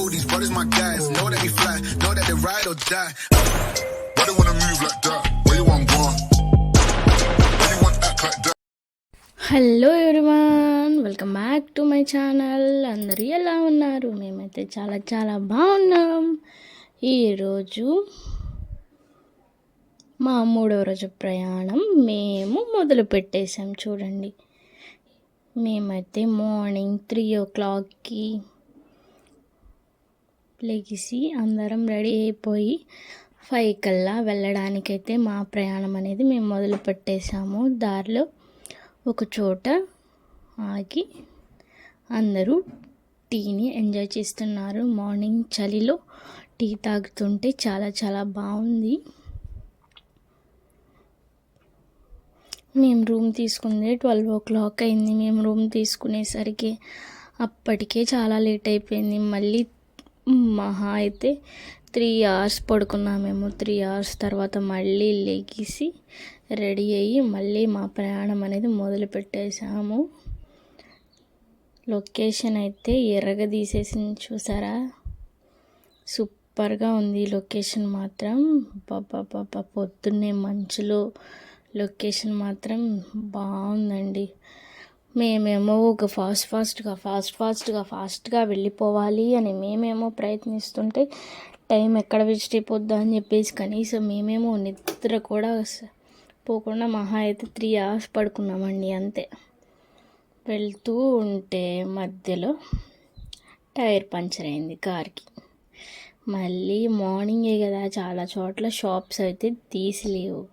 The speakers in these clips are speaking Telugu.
know these brothers my guys. Know that we fly, know that they ride or die. Why they wanna move like that? Where you want one? Why you want act like that? Hello everyone welcome back to my channel అందరూ ఎలా ఉన్నారు మేమైతే చాలా చాలా బాగున్నాం ఈరోజు మా మూడవ రోజు ప్రయాణం మేము మొదలు పెట్టేశాం చూడండి మేమైతే మార్నింగ్ త్రీ ఓ క్లాక్కి లెగిసి అందరం రెడీ అయిపోయి ఫైవ్ కల్లా వెళ్ళడానికైతే మా ప్రయాణం అనేది మేము మొదలు పెట్టేశాము. దారిలో ఒక చోట ఆగి అందరూ టీని ఎంజాయ్ చేస్తున్నారు. మార్నింగ్ చలిలో టీ తాగుతుంటే చాలా చాలా బాగుంది. మేము రూమ్ తీసుకుంది ట్వెల్వ్ ఓ క్లాక్ అయింది. మేము రూమ్ తీసుకునేసరికి అప్పటికే చాలా లేట్ అయిపోయింది. మళ్ళీ మహా అయితే త్రీ అవర్స్ పడుకున్నామేమో. త్రీ అవర్స్ తర్వాత మళ్ళీ లెగిసి రెడీ అయ్యి మళ్ళీ మా ప్రయాణం అనేది మొదలు పెట్టేశాము. లొకేషన్ అయితే ఎర్రగా తీసేసింది చూసారా? సూపర్గా ఉంది లొకేషన్ మాత్రం. బాబా పొద్దున్నే మంచులో లొకేషన్ మాత్రం బాగుందండి. మేమేమో ఒక ఫాస్ట్ ఫాస్ట్గా ఫాస్ట్ ఫాస్ట్గా ఫాస్ట్గా వెళ్ళిపోవాలి అని మేమేమో ప్రయత్నిస్తుంటే టైం ఎక్కడ వేస్ట్ అయిపోద్దా అని చెప్పేసి కనీసం మేమేమో నిద్ర కూడా పోకుండా మహా అయితే త్రీ అవర్స్ పడుకున్నామండి అంతే. వెళ్తూ ఉంటే మధ్యలో టైర్ పంచర్ అయింది కార్కి. మళ్ళీ మార్నింగే కదా చాలా చోట్ల షాప్స్ అయితే తీసిలేవు.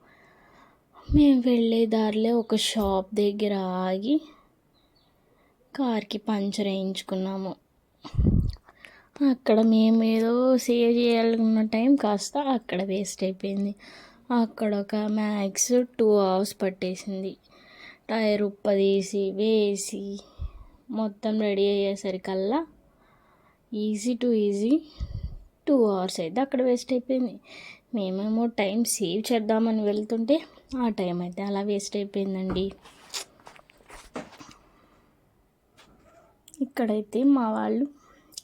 మేము వెళ్ళే దారిలో ఒక షాప్ దగ్గర ఆగి కార్కి పంచర్ వేయించుకున్నాము. అక్కడ మేము ఏదో సేవ్ చేయాలనుకున్న టైం కాస్త అక్కడ వేస్ట్ అయిపోయింది. అక్కడ ఒక మ్యాక్స్ టూ అవర్స్ పట్టేసింది. టైర్ ఉప్పదీసి వేసి మొత్తం ready అయ్యేసరికల్లా easy to easy two hours అయితే అక్కడ వేస్ట్ అయిపోయింది. మేమేమో టైం సేవ్ చేద్దామని వెళ్తుంటే ఆ టైం అయితే అలా వేస్ట్ అయిపోయిందండి. ఇక్కడైతే మా వాళ్ళు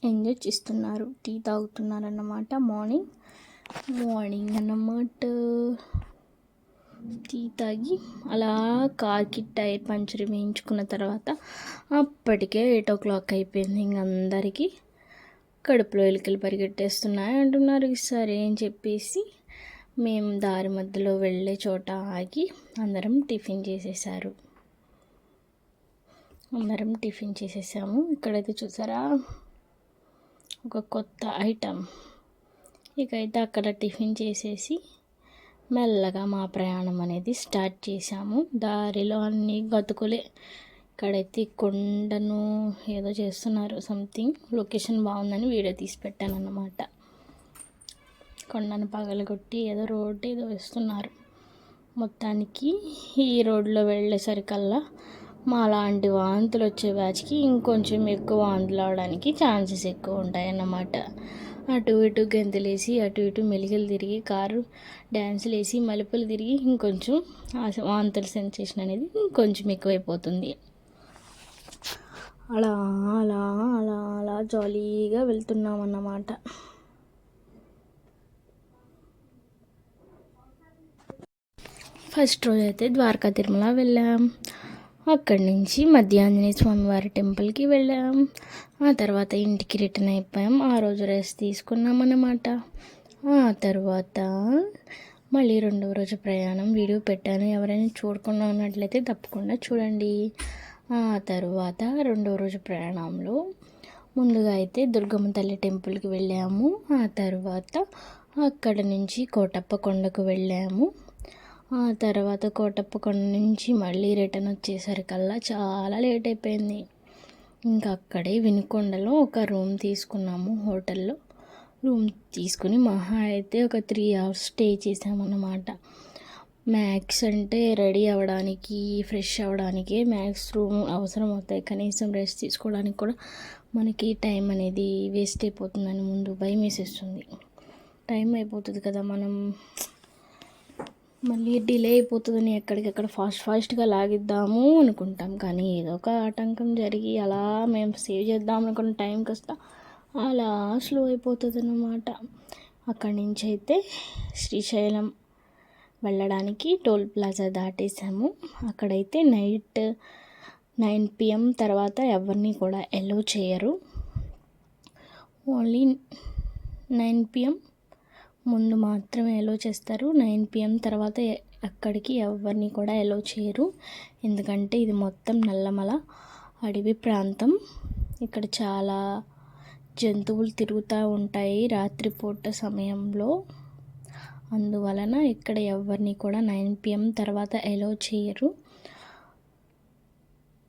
ఎంజాయ్ చేస్తున్నారు. టీ తాగుతున్నారు అన్నమాట మార్నింగ్. మార్నింగ్ అన్నమాట టీ తాగి అలా కార్కి టైర్ పంచర్ వేయించుకున్న తర్వాత అప్పటికే ఎయిట్ ఓ క్లాక్ అయిపోయింది. ఇంక అందరికీ కడుపులో ఎలుకలు పరిగెట్టేస్తున్నాయి అంటున్నారు. సరే అని చెప్పేసి మేము దారి మధ్యలో వెళ్ళే చోట ఆగి అందరం టిఫిన్ చేసేసారు. అందరం టిఫిన్ చేసేసాము. ఇక్కడైతే చూసారా? ఒక కొత్త ఐటమ్. ఇకైతే అక్కడ టిఫిన్ చేసేసి మెల్లగా మా ప్రయాణం అనేది స్టార్ట్ చేసాము దారిలో అన్నీ గతుకులే. ఇక్కడైతే కొండను ఏదో చేస్తున్నారు సంథింగ్ లొకేషన్ బాగుందని వీడియో తీసి పెట్టాను అన్నమాట కొండను పగలగొట్టి ఏదో రోడ్డు ఏదో వేస్తున్నారు. మొత్తానికి ఈ రోడ్లో వెళ్ళేసరికల్లా మా లాంటి వాంతులు వచ్చే బ్యాచ్కి ఇంకొంచెం ఎక్కువ వాంతులు అవడానికి ఛాన్సెస్ ఎక్కువ ఉంటాయన్నమాట. అటు ఇటు గెంతులేసి అటు ఇటు మెలికలు తిరిగి కారు డ్యాన్సులు వేసి మలుపులు తిరిగి ఇంకొంచెం వాంతుల సెన్సేషన్ అనేది ఇంకొంచెం ఎక్కువైపోతుంది. అలా అలా అలా అలా జాలీగా వెళ్తున్నాం అన్నమాట ఫస్ట్ రోజు అయితే ద్వారకా తిరుమల వెళ్ళాం. అక్కడి నుంచి మధ్య ఆంజనేయ స్వామి వారి టెంపుల్కి వెళ్ళాం. ఆ తర్వాత ఇంటికి రిటర్న్ అయిపోయాం. ఆ రోజు రెస్ట్ తీసుకున్నాం అన్నమాట ఆ తర్వాత మళ్ళీ రెండవ రోజు ప్రయాణం. వీడియో పెట్టాను. ఎవరైనా చూడకుండా ఉన్నట్లయితే తప్పకుండా చూడండి. ఆ తర్వాత రెండవ రోజు ప్రయాణంలో ముందుగా అయితే దుర్గమ్మ తల్లి టెంపుల్కి వెళ్ళాము. ఆ తర్వాత అక్కడ నుంచి కోటప్ప కొండకు వెళ్ళాము. ఆ తర్వాత కోటప్పకొండ నుంచి మళ్ళీ రిటర్న్ వచ్చేసరికల్లా చాలా లేట్ అయిపోయింది. ఇంకా అక్కడే వినుకొండలో ఒక రూమ్ తీసుకున్నాము హోటల్లో. రూమ్ తీసుకుని మహా అయితే ఒక త్రీ అవర్స్ స్టే చేసామన్నమాట మ్యాక్స్ అంటే రెడీ అవ్వడానికి ఫ్రెష్ అవ్వడానికి మ్యాక్స్ రూమ్ అవసరం అవుతాయి. కనీసం రెస్ట్ తీసుకోవడానికి కూడా మనకి టైం అనేది వేస్ట్ అయిపోతుందని ముందు భయం వేసేస్తుంది. టైం అయిపోతుంది కదా మనం మళ్ళీ డిలే అయిపోతుందని ఎక్కడికక్కడ ఫాస్ట్ ఫాస్ట్గా లాగిద్దాము అనుకుంటాం. కానీ ఏదో ఒక ఆటంకం జరిగి అలా మేము సేవ్ చేద్దాం అనుకున్న టైం కాస్త అలా స్లో అయిపోతుంది అన్నమాట అక్కడి నుంచి అయితే శ్రీశైలం వెళ్ళడానికి టోల్ ప్లాజా దాటేసాము అక్కడైతే నైట్ నైన్ పిఎం తర్వాత ఎవరిని కూడా ఎలో చేయరు. ఓన్లీ నైన్ పిఎం ముందు మాత్రమే ఎలో చేస్తారు. నైన్ పిఎం తర్వాత అక్కడికి ఎవరిని కూడా ఎలో చేయరు. ఎందుకంటే ఇది మొత్తం నల్లమల అడవి ప్రాంతం. ఇక్కడ చాలా జంతువులు తిరుగుతూ ఉంటాయి రాత్రిపూట సమయంలో. అందువలన ఇక్కడ ఎవరిని కూడా నైన్ పిఎం తర్వాత ఎలో చేయరు.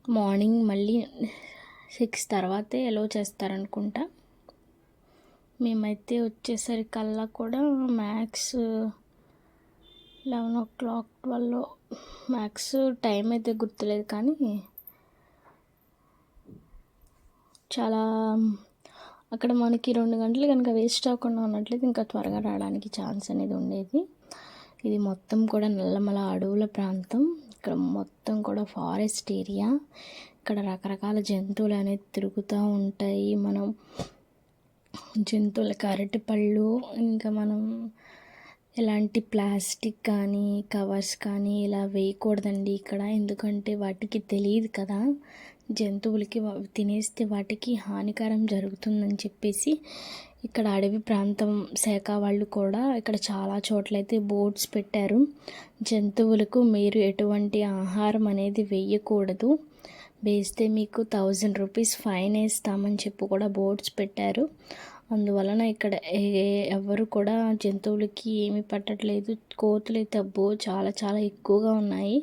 మార్నింగ్ మళ్ళీ సిక్స్ తర్వాతే ఎలో చేస్తారనుకుంటా. మేమైతే వచ్చేసరికల్లా కూడా max eleven o'clock twelve max time అయితే గుర్తులేదు కానీ చాలా అక్కడ మనకి రెండు గంటలు కనుక వేస్ట్ అవ్వకుండా ఉన్నట్లయితే ఇంకా త్వరగా రావడానికి ఛాన్స్ అనేది ఉండేది. ఇది మొత్తం కూడా నల్లమల అడవుల ప్రాంతం. ఇక్కడ మొత్తం కూడా ఫారెస్ట్ ఏరియా. ఇక్కడ రకరకాల జంతువులు అనేది తిరుగుతూ ఉంటాయి. మనం జంతువులకి అరటిపళ్ళు ఇంకా మనం ఎలాంటి ప్లాస్టిక్ కానీ కవర్స్ కానీ ఇలా వేయకూడదండి ఇక్కడ. ఎందుకంటే వాటికి తెలియదు కదా. జంతువులకి తినేస్తే వాటికి హానికరం జరుగుతుందని చెప్పేసి ఇక్కడ అడవి ప్రాంతం శాఖ వాళ్ళు కూడా ఇక్కడ చాలా చోట్లయితే బోర్డ్స్ పెట్టారు. జంతువులకు మీరు ఎటువంటి ఆహారం అనేది వేయకూడదు. వేస్తే మీకు థౌజండ్ రూపీస్ ఫైన్ వేస్తామని చెప్పి కూడా బోర్డ్స్ పెట్టారు. అందువలన ఇక్కడ ఎవరు కూడా జంతువులకి ఏమీ పట్టట్లేదు. కోతులు అయితే అబ్బో చాలా చాలా ఎక్కువగా ఉన్నాయి.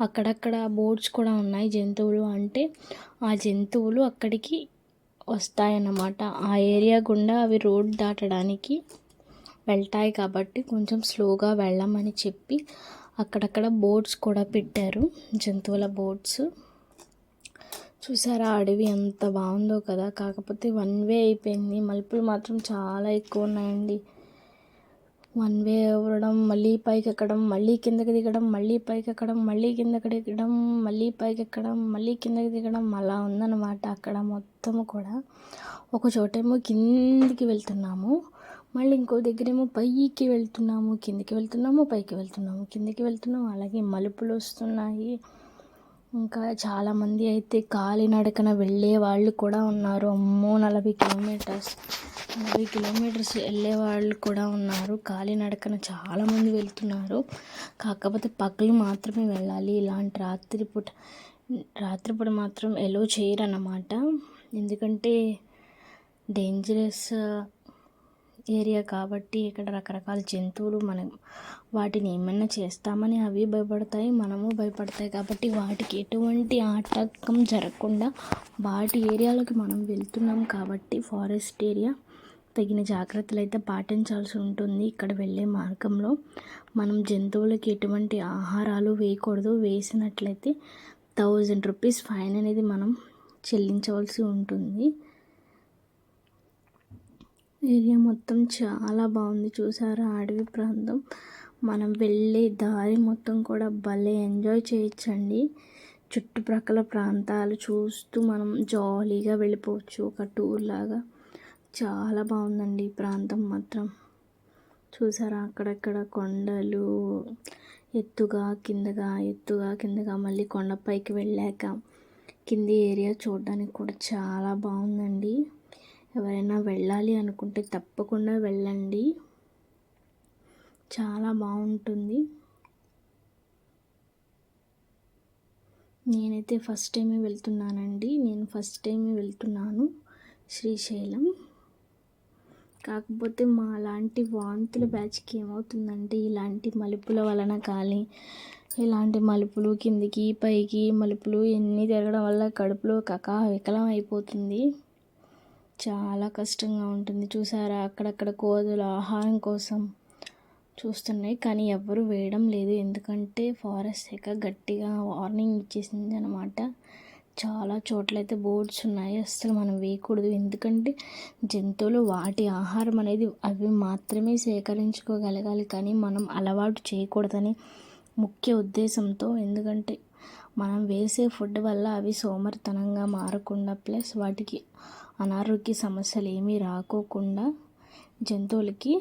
అక్కడక్కడ బోర్డ్స్ కూడా ఉన్నాయి జంతువులు అంటే. ఆ జంతువులు అక్కడికి వస్తాయన్నమాట. ఆ ఏరియా గుండా అవి రోడ్ దాటడానికి వెళ్తాయి కాబట్టి కొంచెం స్లోగా వెళ్ళమని చెప్పి అక్కడక్కడ బోర్డ్స్ కూడా పెట్టారు. జంతువుల బోర్డ్స్. చూసారా అడవి ఎంత బాగుందో కదా. కాకపోతే వన్ వే అయిపోయింది. మలుపులు మాత్రం చాలా ఎక్కువ ఉన్నాయండి. వన్ వే అవ్వడం మళ్ళీ పైకి ఎక్కడం మళ్ళీ కిందకి దిగడం మళ్ళీ పైకి ఎక్కడం మళ్ళీ కిందకి దిగడం మళ్ళీ పైకి ఎక్కడం మళ్ళీ కిందకి దిగడం అలా ఉందన్నమాట అక్కడ మొత్తము కూడా. ఒక చోటేమో కిందికి వెళ్తున్నాము మళ్ళీ ఇంకో దగ్గరేమో పైకి వెళ్తున్నాము కిందికి వెళ్తున్నాము పైకి వెళ్తున్నాము కిందికి వెళ్తున్నాము అలాగే మలుపులు వస్తున్నాయి. ఇంకా చాలామంది అయితే కాలినడకన వెళ్ళే వాళ్ళు కూడా ఉన్నారు. అమ్మో నలభై కిలోమీటర్స్. నలభై కిలోమీటర్స్ వెళ్ళే వాళ్ళు కూడా ఉన్నారు. కాలినడకన చాలామంది వెళ్తున్నారు. కాకపోతే పగలు మాత్రమే వెళ్ళాలి. ఇలాంటి రాత్రిపూట రాత్రిపూట మాత్రం ఎలో చేయరు అన్నమాట ఎందుకంటే డేంజరస్ ఏరియా కాబట్టి ఇక్కడ రకరకాల జంతువులు మనం వాటిని ఏమైనా చేస్తామని అవి భయపడతాయి మనము భయపడతాయి. కాబట్టి వాటికి ఎటువంటి ఆటంకం జరగకుండా వాటి ఏరియాలోకి మనం వెళ్తున్నాం కాబట్టి ఫారెస్ట్ ఏరియా తగిన జాగ్రత్తలు అయితే పాటించాల్సి ఉంటుంది. ఇక్కడ వెళ్ళే మార్గంలో మనం జంతువులకి ఎటువంటి ఆహారాలు వేయకూడదు. వేసినట్లయితే థౌజండ్ రూపీస్ ఫైన్ అనేది మనం చెల్లించవలసి ఉంటుంది. ఏరియా మొత్తం చాలా బాగుంది. చూసారా? అడవి ప్రాంతం. మనం వెళ్ళే దారి మొత్తం కూడా భలే ఎంజాయ్ చేయొచ్చండి. చుట్టుప్రక్కల ప్రాంతాలు చూస్తూ మనం జాలీగా వెళ్ళిపోవచ్చు ఒక టూర్ లాగా. చాలా బాగుందండి ఈ ప్రాంతం మాత్రం. చూసారా అక్కడక్కడ కొండలు ఎత్తుగా కిందగా ఎత్తుగా కిందగా మళ్ళీ కొండపైకి వెళ్ళాక కింది ఏరియా చూడడానికి కూడా చాలా బాగుందండి. ఎవరైనా వెళ్ళాలి అనుకుంటే తప్పకుండా వెళ్ళండి. చాలా బాగుంటుంది. నేనైతే ఫస్ట్ టైమే వెళ్తున్నానండి. నేను ఫస్ట్ టైమే వెళ్తున్నాను శ్రీశైలం. కాకపోతే మా లాంటి వాంతుల బ్యాచ్కి ఏమవుతుందంటే ఇలాంటి మలుపుల వలన కానీ ఇలాంటి మలుపులు కిందికి పైకి మలుపులు ఎన్ని తిరగడం వల్ల కడుపులో కకా వికలం అయిపోతుంది. చాలా కష్టంగా ఉంటుంది. చూసారా? అక్కడక్కడ కోతులు ఆహారం కోసం చూస్తున్నాయి. కానీ ఎవ్వరు వేయడం లేదు. ఎందుకంటే ఫారెస్ట్ శాఖ గట్టిగా వార్నింగ్ ఇచ్చేసింది అనమాట చాలా చోట్లయితే బోర్డ్స్ ఉన్నాయి. అస్సలు మనం వేయకూడదు. ఎందుకంటే జంతువులు వాటి ఆహారం అనేది అవి మాత్రమే సేకరించుకోగలగాలి. కానీ మనం అలవాటు చేయకూడదని ముఖ్య ఉద్దేశంతో. ఎందుకంటే మనం వేసే ఫుడ్ వల్ల అవి సోమరితనంగా మారకుండా ప్లస్ వాటికి అనారోగ్య సమస్యలు ఏమీ రాకోకుండా జంతువులకి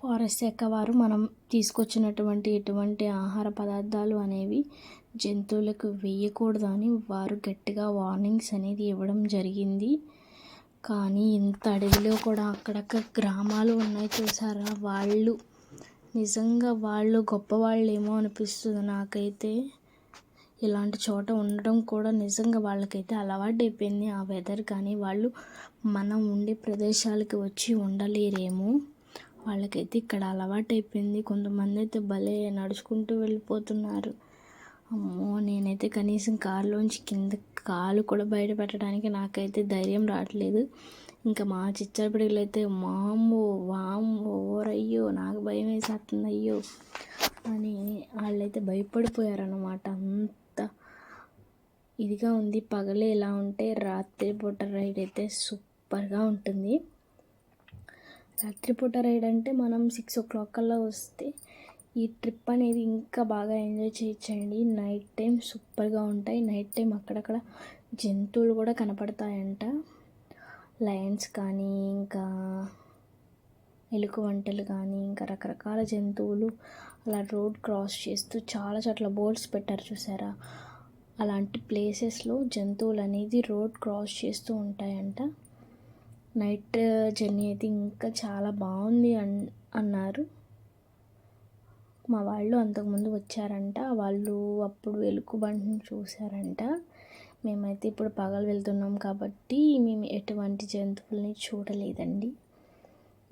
ఫారెస్ట్ శాఖ వారు మనం తీసుకొచ్చినటువంటి ఎటువంటి ఆహార పదార్థాలు అనేవి జంతువులకు వేయకూడదు అని వారు గట్టిగా వార్నింగ్స్ అనేది ఇవ్వడం జరిగింది. కానీ ఇంత అడవిలో కూడా అక్కడక్కడ గ్రామాలు ఉన్నాయి చూసారా? వాళ్ళు నిజంగా వాళ్ళు గొప్పవాళ్ళేమో అనిపిస్తుంది నాకైతే. ఇలాంటి చోట ఉండడం కూడా నిజంగా వాళ్ళకైతే అలవాటు అయిపోయింది ఆ వెదర్ కానీ వాళ్ళు మనం ఉండే ప్రదేశాలకి వచ్చి ఉండలేరేమో. వాళ్ళకైతే ఇక్కడ అలవాటు అయిపోయింది కొంతమంది అయితే భలే నడుచుకుంటూ వెళ్ళిపోతున్నారు. అమ్మో నేనైతే కనీసం కారులోంచి కింద కాలు కూడా బయట పెట్టడానికి నాకైతే ధైర్యం రావట్లేదు. ఇంకా మా చిచ్చరపిడిలు అయితే మామో వామో ఓరయ్యో నాకు భయం వేసేస్తుంది అయ్యో అని వాళ్ళైతే భయపడిపోయారన్నమాట. అంత ఇదిగా ఉంది. పగలే ఇలా ఉంటే రాత్రిపూట రైడ్ అయితే సూపర్గా ఉంటుంది. రాత్రిపూట రైడ్ అంటే మనం సిక్స్ ఓ క్లాక్ కల్లా వస్తే ఈ ట్రిప్ అనేది ఇంకా బాగా ఎంజాయ్ చేయొచ్చండి. నైట్ టైం సూపర్గా ఉంటాయి. నైట్ టైం అక్కడక్కడ జంతువులు కూడా కనపడతాయంట. లయన్స్ కానీ ఇంకా ఎలుక వంటలు కానీ ఇంకా రకరకాల జంతువులు అలా రోడ్ క్రాస్ చేస్తూ చాలా చోట్ల బోర్డ్స్ పెట్టారు చూసారా? అలాంటి ప్లేసెస్లో జంతువులు అనేది రోడ్ క్రాస్ చేస్తూ ఉంటాయంట. నైట్ జర్నీ అయితే ఇంకా చాలా బాగుంది అన్ అన్నారు. మా వాళ్ళు అంతకుముందు వచ్చారంట. వాళ్ళు అప్పుడు ఎలుకబంటిని చూశారంట. మేమైతే ఇప్పుడు పగలు వెళ్తున్నాం కాబట్టి మేము ఎటువంటి జంతువుల్ని చూడలేదండి.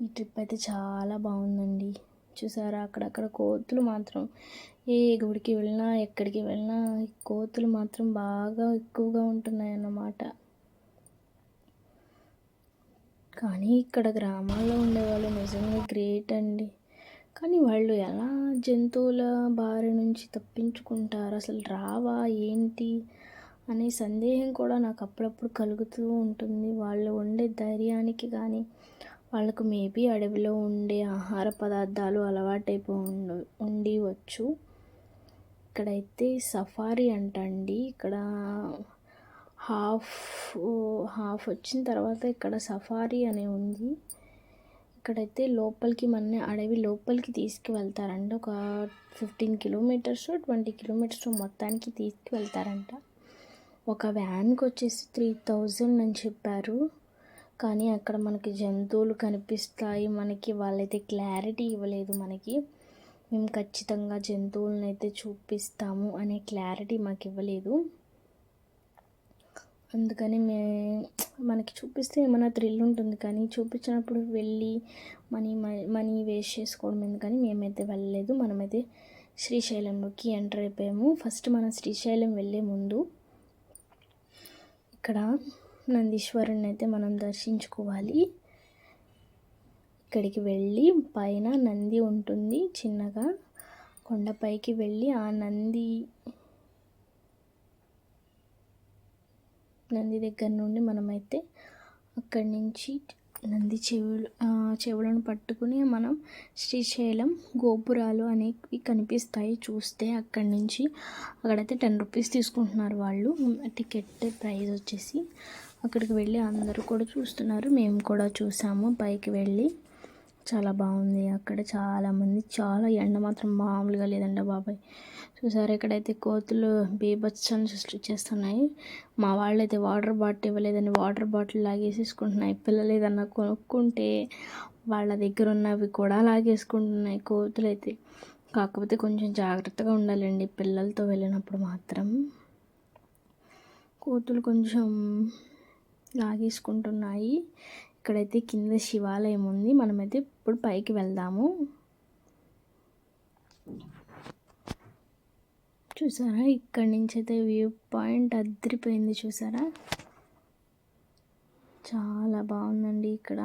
ఈ ట్రిప్ అయితే చాలా బాగుందండి. చూసారా? అక్కడక్కడ కోతులు మాత్రం ఏ గుడికి వెళ్ళినా ఎక్కడికి వెళ్ళినా కోతులు మాత్రం బాగా ఎక్కువగా ఉంటున్నాయి అన్నమాట కానీ ఇక్కడ గ్రామాల్లో ఉండేవాళ్ళు నిజంగా గ్రేట్ అండి. కానీ వాళ్ళు ఎలా జంతువుల బారి నుంచి తప్పించుకుంటారు? అసలు రావా? ఏంటి? అనే సందేహం కూడా నాకు అప్పుడప్పుడు కలుగుతూ ఉంటుంది. వాళ్ళు ఉండే ధైర్యానికి కానీ వాళ్ళకు మేబీ అడవిలో ఉండే ఆహార పదార్థాలు అలవాటైపో ఉండ ఉండివచ్చు. ఇక్కడైతే సఫారీ అంటండి. ఇక్కడ హాఫ్ హాఫ్ వచ్చిన తర్వాత ఇక్కడ సఫారీ అనే ఉంది. ఇక్కడైతే లోపలికి మన అడవి లోపలికి తీసుకువెళ్తారంట. ఒక ఫిఫ్టీన్ కిలోమీటర్స్ ట్వంటీ కిలోమీటర్స్ మొత్తానికి తీసుకువెళ్తారంట. ఒక వ్యాన్కి వచ్చేసి త్రీ థౌజండ్ అని చెప్పారు. కానీ అక్కడ మనకి జంతువులు కనిపిస్తాయి. మనకి వాళ్ళైతే క్లారిటీ ఇవ్వలేదు మనకి. మేము ఖచ్చితంగా జంతువులను అయితే చూపిస్తాము అనే క్లారిటీ మాకు ఇవ్వలేదు అందుకని మే మనకి చూపిస్తే ఏమైనా థ్రిల్ ఉంటుంది కానీ చూపించినప్పుడు వెళ్ళి మనీ మనీ వేస్ట్ చేసుకోవడం ఎందుకని మేమైతే వెళ్ళలేదు. మనమైతే శ్రీశైలంలోకి ఎంటర్ అయిపోయాము. ఫస్ట్ మనం శ్రీశైలం వెళ్ళే ముందు ఇక్కడ నందీశ్వరుని అయితే మనం దర్శించుకోవాలి. ఇక్కడికి వెళ్ళి పైన నంది ఉంటుంది చిన్నగా. కొండపైకి వెళ్ళి ఆ నంది నంది దగ్గర నుండి మనమైతే అక్కడి నుంచి నంది చెవులు చెవులను పట్టుకుని మనం శ్రీశైలం గోపురాలు అనేవి కనిపిస్తాయి చూస్తే అక్కడి నుంచి. అక్కడైతే టెన్ రూపీస్ తీసుకుంటున్నారు వాళ్ళు. టికెట్ ప్రైస్ వచ్చేసి అక్కడికి వెళ్ళి అందరూ కూడా చూస్తున్నారు. మేము కూడా చూసాము. పైకి వెళ్ళి చాలా బాగుంది. అక్కడ చాలామంది చాలా ఎండ మాత్రం మామూలుగా లేదండి బాబాయ్. చూసారు ఇక్కడైతే కోతులు బీభత్సాన్ని సృష్టించేస్తున్నాయి. మా వాళ్ళు అయితే వాటర్ బాటిల్ ఇవ్వలేదని వాటర్ బాటిల్ లాగేసేసుకుంటున్నాయి. పిల్లలు ఏదన్నా కొనుక్కుంటే వాళ్ళ దగ్గర ఉన్నవి కూడా లాగేసుకుంటున్నాయి కోతులు అయితే కాకపోతే కొంచెం జాగ్రత్తగా ఉండాలండి పిల్లలతో వెళ్ళినప్పుడు మాత్రం. కోతులు కొంచెం లాగేసుకుంటున్నాయి. ఇక్కడైతే కింద శివాలయం ఉంది. మనమైతే ఇప్పుడు పైకి వెళ్దాము. చూసారా? ఇక్కడి నుంచి అయితే వ్యూ పాయింట్ అదిరిపోయింది చూసారా? చాలా బాగుందండి ఇక్కడ.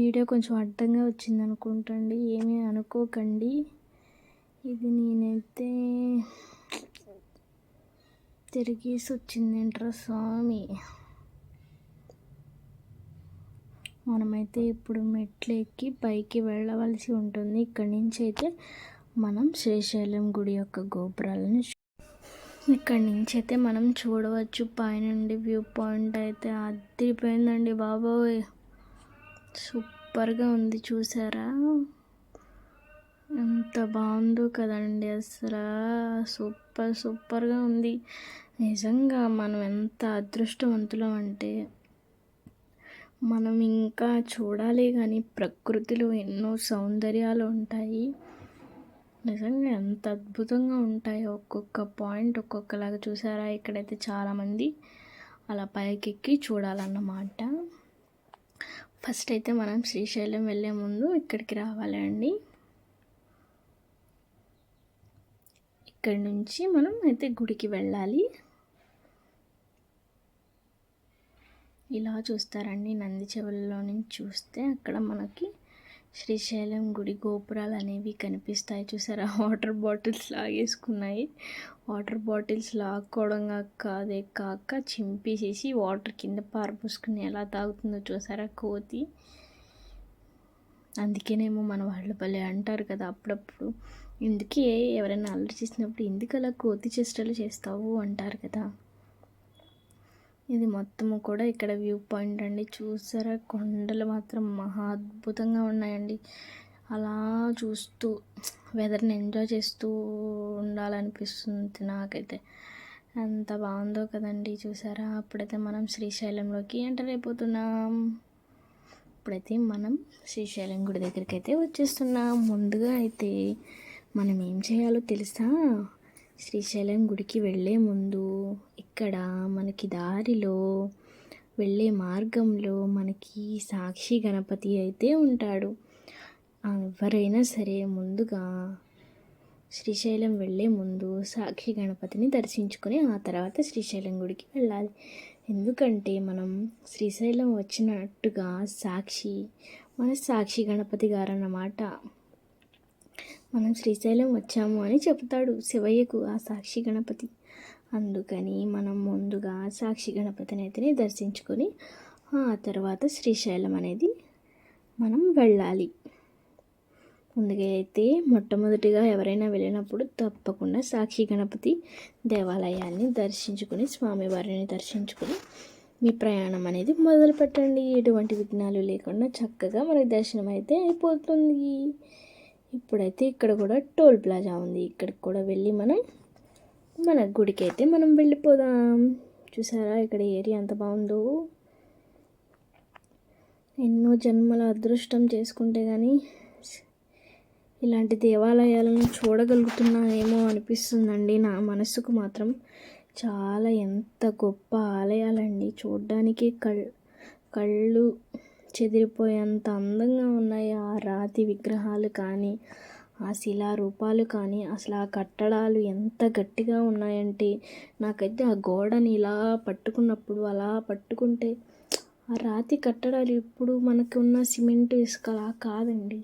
వీడియో కొంచెం అడ్డంగా వచ్చింది అనుకుంటండి ఏమీ అనుకోకండి. ఇది నేనైతే తిరిగేసి వచ్చిందేంట్రా స్వామి? మనమైతే ఇప్పుడు మెట్లు ఎక్కి పైకి వెళ్ళవలసి ఉంటుంది. ఇక్కడి నుంచి అయితే మనం శ్రీశైలం గుడి యొక్క గోపురాలను ఇక్కడ నుంచి అయితే మనం చూడవచ్చు. పైనుండి వ్యూ పాయింట్ అయితే అదిరిపోయిందండి బాబోయ్. సూపర్గా ఉంది చూసారా? ఎంత బాగుందో కదండి అసలు. సూపర్ సూపర్గా ఉంది. నిజంగా మనం ఎంత అదృష్టవంతులం అంటే మనం ఇంకా చూడాలి కానీ ప్రకృతిలో ఎన్నో సౌందర్యాలు ఉంటాయి. నిజంగా ఎంత అద్భుతంగా ఉంటాయో ఒక్కొక్క పాయింట్ ఒక్కొక్కలాగా చూసారా? ఇక్కడైతే చాలామంది అలా పైకెక్కి చూడాలన్నమాట. ఫస్ట్ అయితే మనం శ్రీశైలం వెళ్ళే ముందు ఇక్కడికి రావాలండి ఇక్కడి నుంచి మనం అయితే గుడికి వెళ్ళాలి. ఇలా చూస్తారండి నంది చెవులలో నుంచి చూస్తే అక్కడ మనకి శ్రీశైలం గుడి గోపురాలు అనేవి కనిపిస్తాయి. చూసారా? వాటర్ బాటిల్స్ లాగేసుకున్నాయి. వాటర్ బాటిల్స్ లాక్కోవడం కాదే కాక చింపేసేసి వాటర్ కింద పారపోసుకుని ఎలా తాగుతుందో చూసారా? కోతి. అందుకేనేమో మన వాళ్ళు భలే అంటారు కదా అప్పుడప్పుడు. ఇందుకే ఎవరైనా అల్లరి చేసినప్పుడు ఎందుకు అలా కోతి చేష్టలు చేస్తావు? అంటారు కదా. ఇది మొత్తము కూడా ఇక్కడ వ్యూ పాయింట్ అండి. చూసారా? కొండలు మాత్రం మహా అద్భుతంగా ఉన్నాయండి. అలా చూస్తూ వెదర్ని ఎంజాయ్ చేస్తూ ఉండాలనిపిస్తుంది నాకైతే. ఎంత బాగుందో కదండి. చూసారా? అప్పుడైతే మనం శ్రీశైలంలోకి ఎంటర్ అయిపోతున్నాం. ఇప్పుడైతే మనం శ్రీశైలం గుడి దగ్గరికి అయితే వచ్చేస్తున్నాం. ముందుగా అయితే మనం ఏం చేయాలో తెలుసా? శ్రీశైలం గుడికి వెళ్ళే ముందు ఇక్కడ మనకి దారిలో వెళ్ళే మార్గంలో మనకి సాక్షి గణపతి అయితే ఉంటాడు. ఎవరైనా సరే ముందుగా శ్రీశైలం వెళ్ళే ముందు సాక్షి గణపతిని దర్శించుకొని ఆ తర్వాత శ్రీశైలం గుడికి వెళ్ళాలి. ఎందుకంటే మనం శ్రీశైలం వచ్చినట్టుగా సాక్షి మన సాక్షి గణపతి గారు అన్నమాట మనం శ్రీశైలం వచ్చాము అని చెప్తాడు శివయ్యకు ఆ సాక్షి గణపతి. అందుకని మనం ముందుగా సాక్షి గణపతిని అయితే దర్శించుకొని ఆ తర్వాత శ్రీశైలం అనేది మనం వెళ్ళాలి. ముందుగా అయితే మొట్టమొదటిగా ఎవరైనా వెళ్ళినప్పుడు తప్పకుండా సాక్షి గణపతి దేవాలయాన్ని దర్శించుకొని స్వామివారిని దర్శించుకొని మీ ప్రయాణం అనేది మొదలు పెట్టండి ఎటువంటి విఘ్నాలు లేకుండా చక్కగా మనకి దర్శనం అయితే అయిపోతుంది. ఇప్పుడైతే ఇక్కడ కూడా టోల్ ప్లాజా ఉంది. ఇక్కడికి కూడా వెళ్ళి మనం మన గుడికి అయితే మనం వెళ్ళిపోదాం. చూసారా ఇక్కడ ఏరియా ఎంత బాగుందో. ఎన్నో జన్మల అదృష్టం చేసుకుంటే కానీ ఇలాంటి దేవాలయాలను చూడగలుగుతున్నానేమో అనిపిస్తుందండి నా మనసుకు మాత్రం. చాలా ఎంత గొప్ప ఆలయాలండి. చూడ్డానికి కళ్ కళ్ళు చెదిరిపోయేంత అందంగా ఉన్నాయి ఆ రాతి విగ్రహాలు కానీ ఆ శిలా రూపాలు కానీ. అసలు ఆ కట్టడాలు ఎంత గట్టిగా ఉన్నాయంటే నాకైతే ఆ గోడని ఇలా పట్టుకున్నప్పుడు అలా పట్టుకుంటే ఆ రాతి కట్టడాలు ఇప్పుడు మనకు ఉన్న సిమెంట్ ఇసుక అలా కాదండి.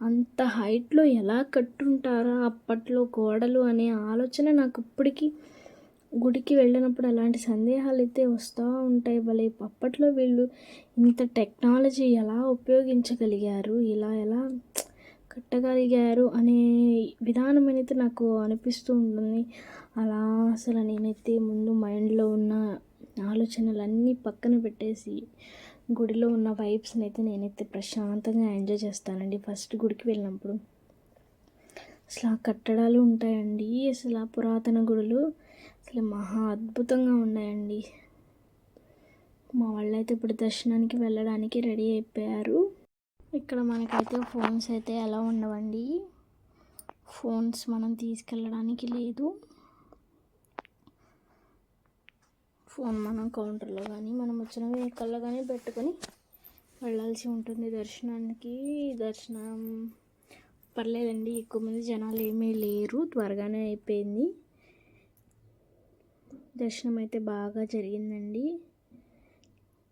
అంత హైట్లో ఎలా కట్టుంటారా అప్పట్లో గోడలు అనే ఆలోచన నాకు ఇప్పటికీ గుడికి వెళ్ళినప్పుడు అలాంటి సందేహాలు అయితే వస్తూ ఉంటాయి భలే. అప్పట్లో వీళ్ళు ఇంత టెక్నాలజీ ఎలా ఉపయోగించగలిగారు ఇలా ఎలా కట్టగలిగారు అనే విధానం అనేది నాకు అనిపిస్తూ ఉంటుంది. అలా అసలు నేనైతే ముందు మైండ్లో ఉన్న ఆలోచనలన్నీ పక్కన పెట్టేసి గుడిలో ఉన్న వైబ్స్ని అయితే నేనైతే ప్రశాంతంగా ఎంజాయ్ చేస్తానండి. ఫస్ట్ గుడికి వెళ్ళినప్పుడు. అసలు ఆ కట్టడాలు ఉంటాయండి. అసలు ఆ పురాతన గుడులు అసలు మహా అద్భుతంగా ఉన్నాయండి. మా వాళ్ళైతే ఇప్పుడు దర్శనానికి వెళ్ళడానికి రెడీ అయిపోయారు. ఇక్కడ మనకైతే ఫోన్స్ అయితే ఎలా ఉండవండి. ఫోన్స్ మనం తీసుకెళ్ళడానికి లేదు. ఫోన్ మనం కౌంటర్లో కానీ మనం వచ్చిన వెహికల్లో కానీ పెట్టుకొని వెళ్ళాల్సి ఉంటుంది దర్శనానికి. దర్శనం పర్లేదండి. ఎక్కువ మంది జనాలు ఏమీ లేరు. త్వరగానే అయిపోయింది. దర్శనం అయితే బాగా జరిగిందండి.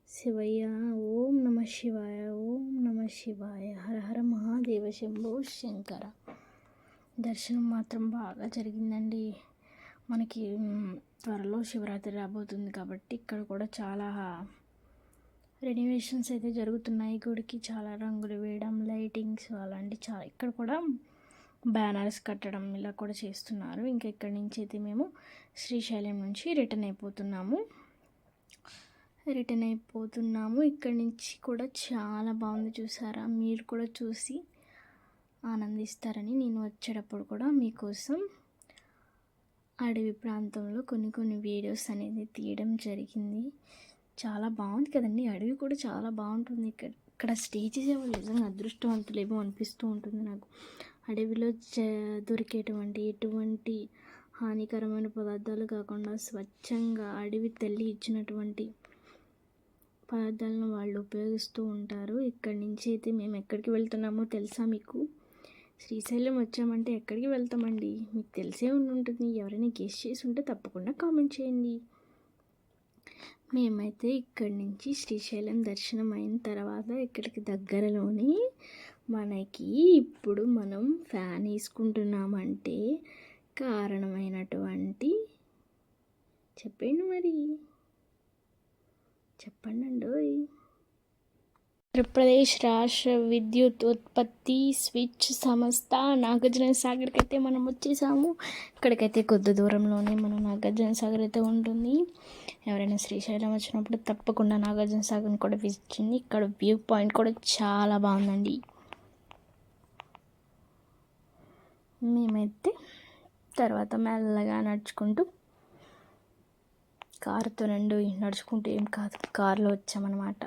శివయ్య ఓం నమ శివాయ ఓం నమ శివాయ హర హర మహాదేవ శంభో శంకర. దర్శనం మాత్రం బాగా జరిగిందండి. మనకి త్వరలో శివరాత్రి రాబోతుంది కాబట్టి ఇక్కడ కూడా చాలా రెనోవేషన్స్ అయితే జరుగుతున్నాయి. గుడికి చాలా రంగులు వేయడం లైటింగ్స్ అలాంటి చాలా ఇక్కడ కూడా బ్యానర్స్ కట్టడం ఇలా కూడా చేస్తున్నారు. ఇంకా ఇక్కడి నుంచి అయితే మేము శ్రీశైలం నుంచి రిటర్న్ అయిపోతున్నాము. రిటర్న్ అయిపోతున్నాము. ఇక్కడి నుంచి కూడా చాలా బాగుంది చూసారా? మీరు కూడా చూసి ఆనందిస్తారని నేను వచ్చేటప్పుడు కూడా మీకోసం అడవి ప్రాంతంలో కొన్ని కొన్ని వీడియోస్ అనేది తీయడం జరిగింది. చాలా బాగుంది కదండి. అడవి కూడా చాలా బాగుంటుంది. ఇక్కడ ఇక్కడ స్టే చేసేవాళ్ళు నిజంగా అదృష్టవంతులేమో అనిపిస్తూ ఉంటుంది నాకు. అడవిలో చ దొరికేటువంటి ఎటువంటి హానికరమైన పదార్థాలు కాకుండా స్వచ్ఛంగా అడవి తల్లి ఇచ్చినటువంటి పదార్థాలను వాళ్ళు ఉపయోగిస్తూ ఉంటారు. ఇక్కడి నుంచి అయితే మేము ఎక్కడికి వెళ్తున్నామో తెలుసా మీకు? శ్రీశైలం వచ్చామంటే ఎక్కడికి వెళ్తామండి? మీకు తెలిసే ఉండి ఉంటుంది ఎవరైనా గెస్ట్ చేసి ఉంటే తప్పకుండా కామెంట్ చేయండి. మేమైతే ఇక్కడి నుంచి శ్రీశైలం దర్శనం అయిన తర్వాత ఇక్కడికి దగ్గరలోని మనకి ఇప్పుడు మనం ఫ్యాన్ వేసుకుంటున్నామంటే కారణమైనటువంటి చెప్పండి మరి. చెప్పండి ఆంధ్రప్రదేశ్ రాష్ట్ర విద్యుత్ ఉత్పత్తి స్విచ్ సంస్థ నాగార్జున సాగర్కి అయితే మనం వచ్చేసాము. ఇక్కడికైతే కొద్ది దూరంలోనే మన నాగార్జున సాగర్ అయితే ఉంటుంది. ఎవరైనా శ్రీశైలం వచ్చినప్పుడు తప్పకుండా నాగార్జున సాగర్ని కూడా విజిట్ చేయండి. ఇక్కడ వ్యూ పాయింట్ కూడా చాలా బాగుందండి. మేమైతే తర్వాత మెల్లగా నడుచుకుంటూ కారుతో రెండు నడుచుకుంటూ ఏం కాదు కారులో వచ్చామన్నమాట.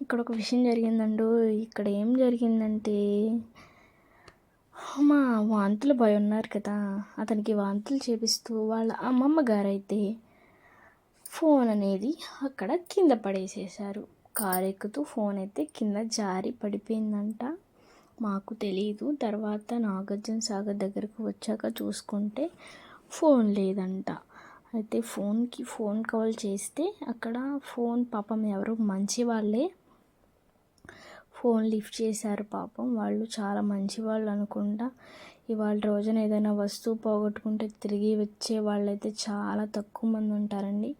ఇక్కడ ఒక విషయం జరిగిందండు. ఇక్కడ ఏం జరిగిందంటే మా వాంతులు భయం ఉన్నారు కదా అతనికి వాంతులు చేపిస్తూ వాళ్ళ అమ్మమ్మ గారైతే ఫోన్ అనేది అక్కడ కింద పడేసేశారు. కారు ఎక్కుతూ ఫోన్ అయితే కింద జారి పడిపోయిందంట. మాకు తెలియదు తర్వాత నాగార్జున సాగర్ దగ్గరకు వచ్చాక చూసుకుంటే ఫోన్ లేదంట. అయితే ఫోన్కి ఫోన్ కాల్ చేస్తే అక్కడ ఫోన్ పాపం ఎవరు మంచి వాళ్ళే ఫోన్ లిఫ్ట్ చేశారు పాపం. వాళ్ళు చాలా మంచి వాళ్ళు అనుకుంటా. ఇవాళ రోజున ఏదైనా వస్తువు పోగొట్టుకుంటే తిరిగి వచ్చే వాళ్ళైతే చాలా తక్కువ మంది ఉంటారండి.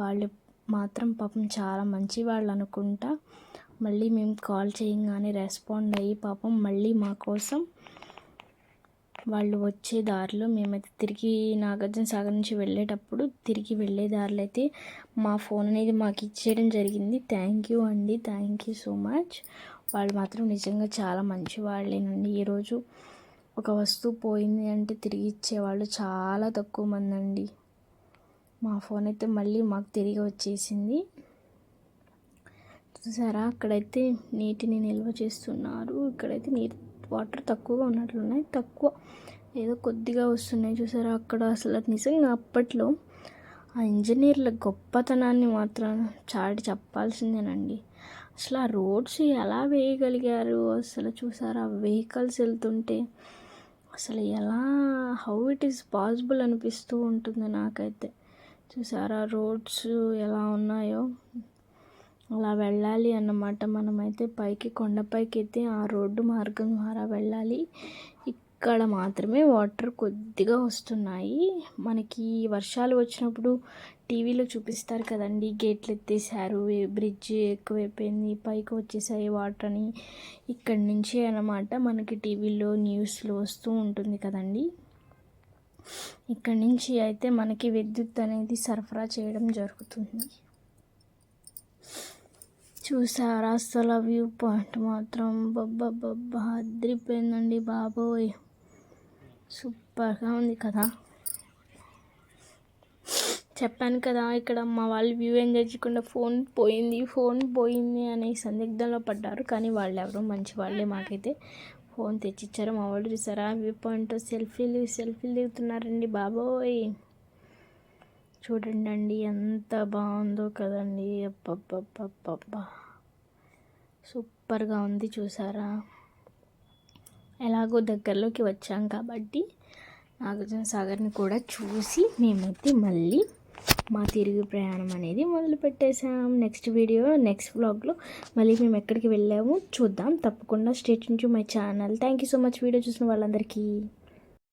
వాళ్ళు మాత్రం పాపం చాలా మంచి వాళ్ళు అనుకుంటా. మళ్ళీ మేము కాల్ చేయగానే రెస్పాండ్ అయ్యి పాపం మళ్ళీ మా కోసం వాళ్ళు వచ్చే దారిలో మేమైతే తిరిగి నాగార్జున సాగర్ నుంచి వెళ్ళేటప్పుడు తిరిగి వెళ్ళే దారిలో అయితే మా ఫోన్ అనేది మాకు ఇచ్చేయడం జరిగింది. థ్యాంక్ యూ అండి. థ్యాంక్ యూ సో మచ్ వాళ్ళు మాత్రం నిజంగా చాలా మంచి వాళ్ళేనండి. ఈరోజు ఒక వస్తువు పోయింది అంటే తిరిగి ఇచ్చేవాళ్ళు చాలా తక్కువ మంది అండి మా ఫోన్ అయితే మళ్ళీ మాకు తిరిగి వచ్చేసింది. చూసారా? అక్కడైతే నీటిని నిల్వ చేస్తున్నారు. ఇక్కడైతే నీరు వాటర్ తక్కువగా ఉన్నట్లున్నాయి తక్కువ ఏదో కొద్దిగా వస్తున్నాయి చూసారా? అక్కడ అసలు నిజంగా అప్పట్లో ఆ ఇంజనీర్ల గొప్పతనాన్ని మాత్రం చాటి చెప్పాల్సిందేనండి. అసలు ఆ రోడ్స్ ఎలా వేయగలిగారు? అసలు చూసారా? వెహికల్స్ వెళ్తుంటే అసలు ఎలా హౌ ఇట్ ఈస్ పాసిబుల్ అనిపిస్తూ ఉంటుంది నాకైతే. చూసారా? రోడ్స్ ఎలా ఉన్నాయో? అలా వెళ్ళాలి అన్నమాట. మనమైతే పైకి కొండపైకి అయితే ఆ రోడ్డు మార్గం ద్వారా వెళ్ళాలి. ఇక్కడ మాత్రమే వాటర్ కొద్దిగా వస్తున్నాయి. మనకి వర్షాలు వచ్చినప్పుడు టీవీలో చూపిస్తారు కదండి. గేట్లు ఎత్తేసారు బ్రిడ్జ్ ఎక్కువైపోయింది పైకి వచ్చేసాయి వాటర్ అని. ఇక్కడి నుంచి అన్నమాట మనకి టీవీలో న్యూస్లో వస్తూ ఉంటుంది కదండి. ఇక్కడి నుంచి అయితే మనకి విద్యుత్ అనేది సరఫరా చేయడం జరుగుతుంది. చూసారా? అసలు వ్యూ పాయింట్ మాత్రం బబ్బా అదిరిపోయిందండి బాబోయ్. సూపర్గా ఉంది కదా. చెప్పాను కదా ఇక్కడ మా వాళ్ళు వ్యూ ఎంజాయ్ చేయకుండా ఫోన్ పోయింది ఫోన్ పోయింది అనే సందిగ్ధంలో పడ్డారు. కానీ వాళ్ళు ఎవరు మంచి వాళ్ళే మాకైతే ఫోన్ తెచ్చిచ్చారు. మా వాళ్ళు చూసారా వ్యూ పాయింట్ సెల్ఫీలు సెల్ఫీలు దిగుతున్నారండి బాబోయ్. చూడండి అండి ఎంత బాగుందో కదండి. అబ్బబ్బబ్బబ్బబ్బా. సూపర్గా ఉంది చూసారా? ఎలాగో దగ్గరలోకి వచ్చాం కాబట్టి నాగార్జున సాగర్ని కూడా చూసి మేమైతే మళ్ళీ మా తిరుగు ప్రయాణం అనేది మొదలుపెట్టేసాం నెక్స్ట్ వీడియో నెక్స్ట్ వ్లాగ్లో మళ్ళీ మేము ఎక్కడికి వెళ్ళాము చూద్దాం. తప్పకుండా స్టేట్ నుంచి my channel. Thank you so much video చూసిన వాళ్ళందరికీ.